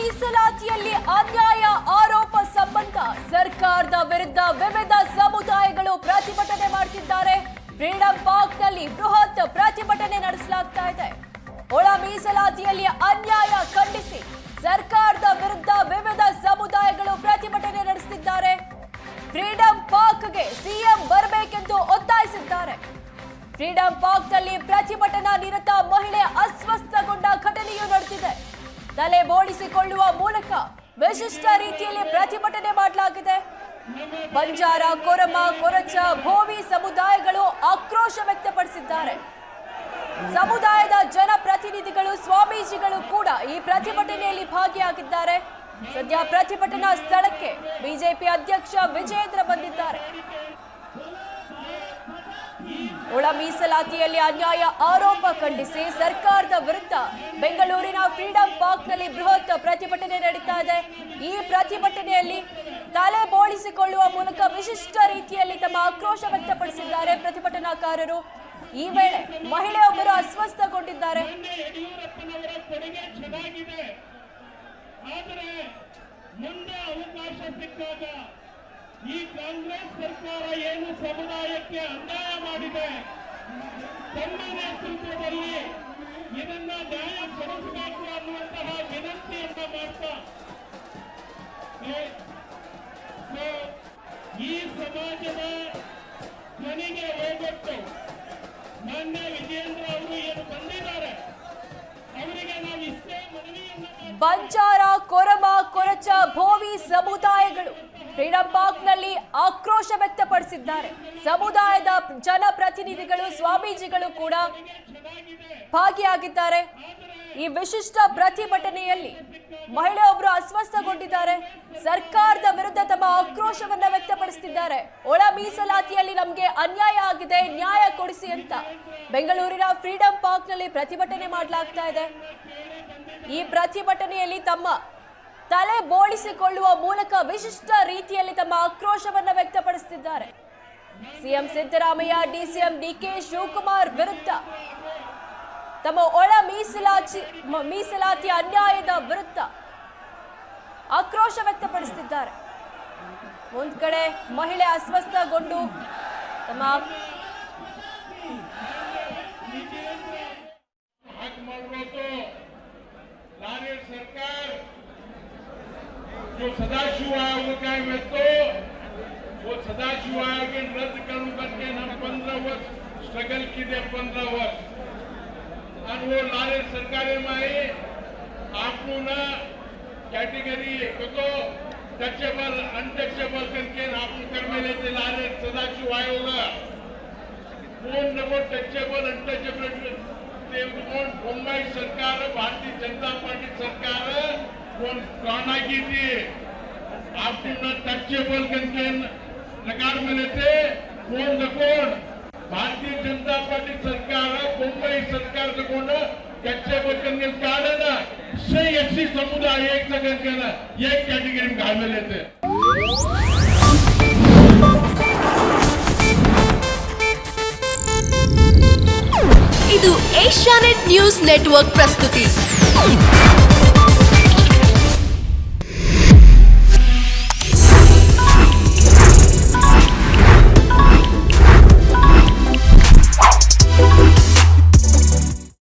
ಮೀಸಲಾತಿಯಲ್ಲಿ ಅನ್ಯಾಯ ಆರೋಪ ಸಂಬಂಧ ಸರ್ಕಾರದ ವಿರುದ್ಧ ವಿವಿಧ ಸಮುದಾಯಗಳು ಪ್ರತಿಭಟನೆ ಮಾಡ್ತಿದ್ದಾರೆ. ಫ್ರೀಡಂ ಪಾರ್ಕ್ನಲ್ಲಿ ಬೃಹತ್ ಪ್ರತಿಭಟನೆ ನಡೆಸಲಾಗ್ತಾ ಇದೆ. ಒಳ ಮೀಸಲಾತಿಯಲ್ಲಿ ಅನ್ಯಾಯ ಖಂಡಿಸಿ ಸರ್ಕಾರದ ವಿರುದ್ಧ ವಿವಿಧ ಸಮುದಾಯಗಳು ಪ್ರತಿಭಟನೆ ನಡೆಸುತ್ತಿದ್ದಾರೆ. ಫ್ರೀಡಂ ಪಾರ್ಕ್ಗೆ ಸಿಎಂ ಬರಬೇಕೆಂದು ಒತ್ತಾಯಿಸಿದ್ದಾರೆ. ಫ್ರೀಡಂ ಪಾರ್ಕ್ನಲ್ಲಿ ಪ್ರತಿಭಟನಾ ನಿರತ ಮಹಿಳೆ ಅಸ್ವಸ್ಥಗೊಂಡ ಘಟನೆಯೂ ನಡೆದಿದೆ. ತಲೆ ಬೋಡಿಸಿಕೊಳ್ಳುವ ಮೂಲಕ ವಿಶಿಷ್ಟ ರೀತಿಯಲ್ಲಿ ಪ್ರತಿಭಟನೆ ಮಾಡಲಾಗಿದೆ. ಬಂಜಾರ, ಕೊರಮ, ಕೊರಚ, ಭೋವಿ ಸಮುದಾಯಗಳು ಆಕ್ರೋಶ ವ್ಯಕ್ತಪಡಿಸಿದ್ದಾರೆ. ಸಮುದಾಯದ ಜನಪ್ರತಿನಿಧಿಗಳು, ಸ್ವಾಮೀಜಿಗಳು ಕೂಡ ಈ ಪ್ರತಿಭಟನೆಯಲ್ಲಿ ಭಾಗಿಯಾಗಿದ್ದಾರೆ. ಸದ್ಯ ಪ್ರತಿಭಟನಾ ಸ್ಥಳಕ್ಕೆ ಬಿಜೆಪಿ ಅಧ್ಯಕ್ಷ ವಿಜೇಂದ್ರ ಬಂದಿದ್ದಾರೆ. ಒಳ ಮೀಸಲಾತಿಯಲ್ಲಿ ಅನ್ಯಾಯ ಆರೋಪ ಖಂಡಿಸಿ ಸರ್ಕಾರದ ವಿರುದ್ಧ ಬೆಂಗಳೂರಿನ ಫ್ರೀಡಂ ಪಾರ್ಕ್ನಲ್ಲಿ ಬೃಹತ್ ಪ್ರತಿಭಟನೆ ನಡೀತಾ ಇದೆ. ಈ ಪ್ರತಿಭಟನೆಯಲ್ಲಿ ತಲೆ ಬೋಳಿಸಿಕೊಳ್ಳುವ ಮೂಲಕ ವಿಶಿಷ್ಟ ರೀತಿಯಲ್ಲಿ ತಮ್ಮ ಆಕ್ರೋಶ ವ್ಯಕ್ತಪಡಿಸಿದ್ದಾರೆ ಪ್ರತಿಭಟನಾಕಾರರು. ಈ ವೇಳೆ ಮಹಿಳೆಯೊಬ್ಬರು ಅಸ್ವಸ್ಥಗೊಂಡಿದ್ದಾರೆ. ಮುಂದೆ ಅವಕಾಶ ಸಿಕ್ಕಾಗ ಈ ಕಾಂಗ್ರೆಸ್ ಸರ್ಕಾರ ಏನು ಸಮುದಾಯಕ್ಕೆ ಅನ್ಯಾಯ ಮಾಡಿದೆ? ತಮ್ಮ ನೇತೃತ್ವದಲ್ಲಿ ಇದನ್ನ ನ್ಯಾಯ ಕೊಡಿಸಬೇಕು ಅನ್ನುವಂತಹ ವಿನಂತಿಯನ್ನ ಮಾಡ್ತಾ ಈ ಸಮಾಜದ ಧ್ವನಿಗೆ ಹೋಗೊಟ್ಟು ಮಾನ್ಯ ವಿಜೇಂದ್ರ ಅವರು ಏನು ಬಂದಿದ್ದಾರೆ? ಅವರಿಗೆ ನಾವು ಇಷ್ಟೇ ಮನವಿಯನ್ನ ಬಂಜಾರ ಕೊರಮ ಕೊರಚ ಭೋವಿ ಸಮುದಾಯಗಳು ಫ್ರೀಡಂ ಪಾರ್ಕ್ನಲ್ಲಿ ಆಕ್ರೋಶ ವ್ಯಕ್ತಪಡಿಸಿದ್ದಾರೆ. ಸಮುದಾಯದ ಜನಪ್ರತಿನಿಧಿಗಳು, ಸ್ವಾಮೀಜಿಗಳು ಕೂಡ ಭಾಗಿಯಾಗಿದ್ದಾರೆ. ಈ ವಿಶಿಷ್ಟ ಪ್ರತಿಭಟನೆಯಲ್ಲಿ ಮಹಿಳೆಯೊಬ್ಬರು ಅಸ್ವಸ್ಥಗೊಂಡಿದ್ದಾರೆ. ಸರ್ಕಾರದ ವಿರುದ್ಧ ತಮ್ಮ ಆಕ್ರೋಶವನ್ನ ವ್ಯಕ್ತಪಡಿಸುತ್ತಿದ್ದಾರೆ ಒಳ ಮೀಸಲಾತಿಯಲ್ಲಿ ನಮಗೆ ಅನ್ಯಾಯ ಆಗಿದೆ, ನ್ಯಾಯ ಕೊಡಿಸಿ ಅಂತ ಬೆಂಗಳೂರಿನ ಫ್ರೀಡಂ ಪಾರ್ಕ್ನಲ್ಲಿ ಪ್ರತಿಭಟನೆ ಮಾಡಲಾಗ್ತಾ ಇದೆ. ಈ ಪ್ರತಿಭಟನೆಯಲ್ಲಿ ತಮ್ಮ ತಲೆ ಬೋಳಿಸಿಕೊಳ್ಳುವ ಮೂಲಕ ವಿಶಿಷ್ಟ ರೀತಿಯಲ್ಲಿ ತಮ್ಮ ಆಕ್ರೋಶವನ್ನು ವ್ಯಕ್ತಪಡಿಸುತ್ತಿದ್ದಾರೆ. CM Siddaramaiah, DCM DK Shivakumar ವಿರುದ್ಧ ತಮ್ಮ ಒಳ ಮೀಸಲಾತಿ ಮೀಸಲಾತಿ ಅನ್ಯಾಯದ ವಿರುದ್ಧ ಆಕ್ರೋಶ ವ್ಯಕ್ತಪಡಿಸುತ್ತಿದ್ದಾರೆ. ಒಂದ್ ಕಡೆ ಮಹಿಳೆ ಅಸ್ವಸ್ಥಗೊಂಡು ತಮ್ಮ जो सदाशिव आयोग है मैं तो वो सदाशिव आयोग रद्द करूं करके ना पंद्रह वर्ष स्ट्रगल किए पंद्रह वर्ष। और वो लाले सरकारे माए आपको ना कैटेगरी तो टचेबल अनटचेबल करके आपको कर में लेते लारे सदाशिव आयोग फोन नंबर टचेबल अनटचेबल कोण? मुंबई सरकार भारतीय जनता पार्टी सरकार ಸರ್ಕಾರ ಒಂದು ಕಾಣಾಗಿದ್ದಿ आपको टचेबल करके नकार में लेते फोन तकोण भारतीय जनता पार्टी सरकार मुंबई सरकार तकोण टचेबल करके काढण से एससी समुदाय एक जगह के ना एक कैटेगरी में घाल में लेते ಇದು ಏಷ್ಯಾನೆಟ್ ನ್ಯೂಸ್ ನೆಟ್ವರ್ಕ್ ಪ್ರಸ್ತುತಿ